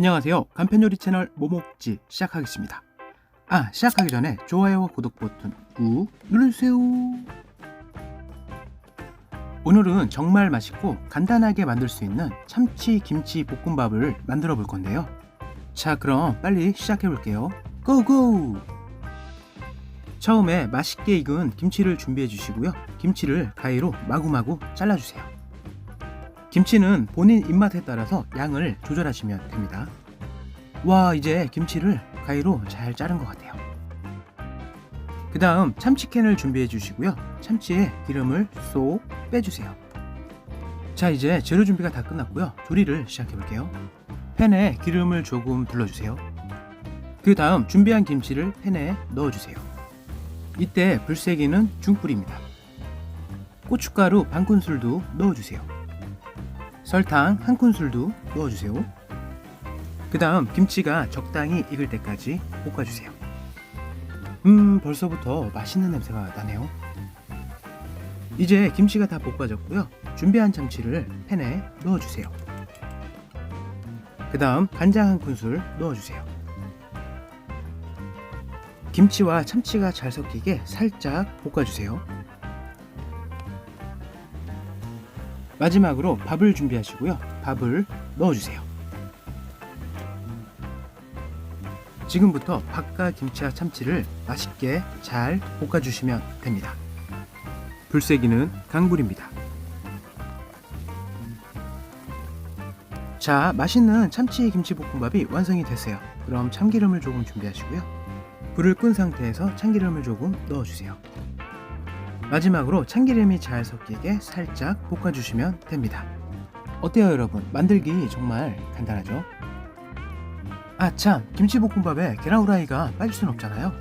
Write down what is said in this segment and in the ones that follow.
안녕하세요. 간편요리 채널 뭐먹지 시작하겠습니다. 아, 시작하기 전에 좋아요와 구독 버튼 꾹 눌러주세요. 오늘은 정말 맛있고 간단하게 만들 수 있는 참치 김치 볶음밥을 만들어 볼 건데요. 자, 그럼 빨리 시작해 볼게요. 고고! 처음에 맛있게 익은 김치를 준비해 주시고요. 김치를 가위로 마구마구 잘라 주세요. 김치는 본인 입맛에 따라서 양을 조절하시면 됩니다. 와, 이제 김치를 가위로 잘 자른 것 같아요. 그 다음 참치캔을 준비해 주시고요. 참치에 기름을 쏙 빼주세요. 자, 이제 재료 준비가 다 끝났고요. 조리를 시작해 볼게요. 팬에 기름을 조금 둘러주세요. 그 다음 준비한 김치를 팬에 넣어주세요. 이때 불세기는 중불입니다. 고춧가루 반 큰술도 넣어주세요. 설탕 한 큰술도 넣어주세요. 그 다음 김치가 적당히 익을 때까지 볶아주세요. 음, 벌써부터 맛있는 냄새가 나네요. 이제 김치가 다 볶아졌고요. 준비한 참치를 팬에 넣어주세요. 그 다음 간장 한 큰술 넣어주세요. 김치와 참치가 잘 섞이게 살짝 볶아주세요. 마지막으로 밥을 준비하시고요. 밥을 넣어주세요. 지금부터 밥과 김치와 참치를 맛있게 잘 볶아주시면 됩니다. 불세기는 강불입니다. 자, 맛있는 참치 김치 볶음밥이 완성이 됐어요. 그럼 참기름을 조금 준비하시고요. 불을 끈 상태에서 참기름을 조금 넣어주세요. 마지막으로 참기름이 잘 섞이게 살짝 볶아주시면 됩니다. 어때요, 여러분? 만들기 정말 간단하죠? 아, 참, 김치볶음밥에 계란 후라이가 빠질 순 없잖아요.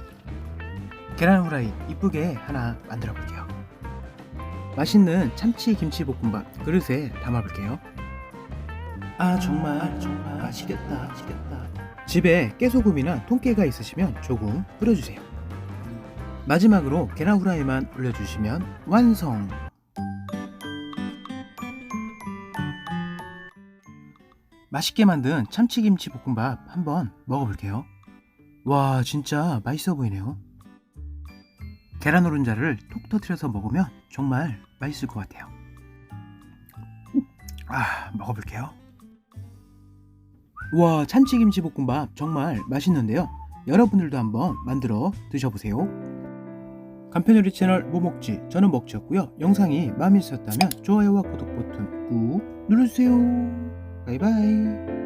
계란 후라이 이쁘게 하나 만들어 볼게요. 맛있는 참치 김치볶음밥 그릇에 담아 볼게요. 아, 정말, 정말 맛있겠다, 맛있겠다. 집에 깨소금이나 통깨가 있으시면 조금 뿌려주세요. 마지막으로 계란 후라이만 올려주시면 완성! 맛있게 만든 참치김치 볶음밥 한번 먹어볼게요. 와, 진짜 맛있어 보이네요. 계란 노른자를 톡 터트려서 먹으면 정말 맛있을 것 같아요. 아, 먹어볼게요. 와, 참치김치 볶음밥 정말 맛있는데요. 여러분들도 한번 만들어 드셔보세요. 간편요리 채널 뭐먹지 저는 먹지였고요. 영상이 마음에 드셨다면 좋아요와 구독 버튼 꾹 눌러주세요. 바이바이.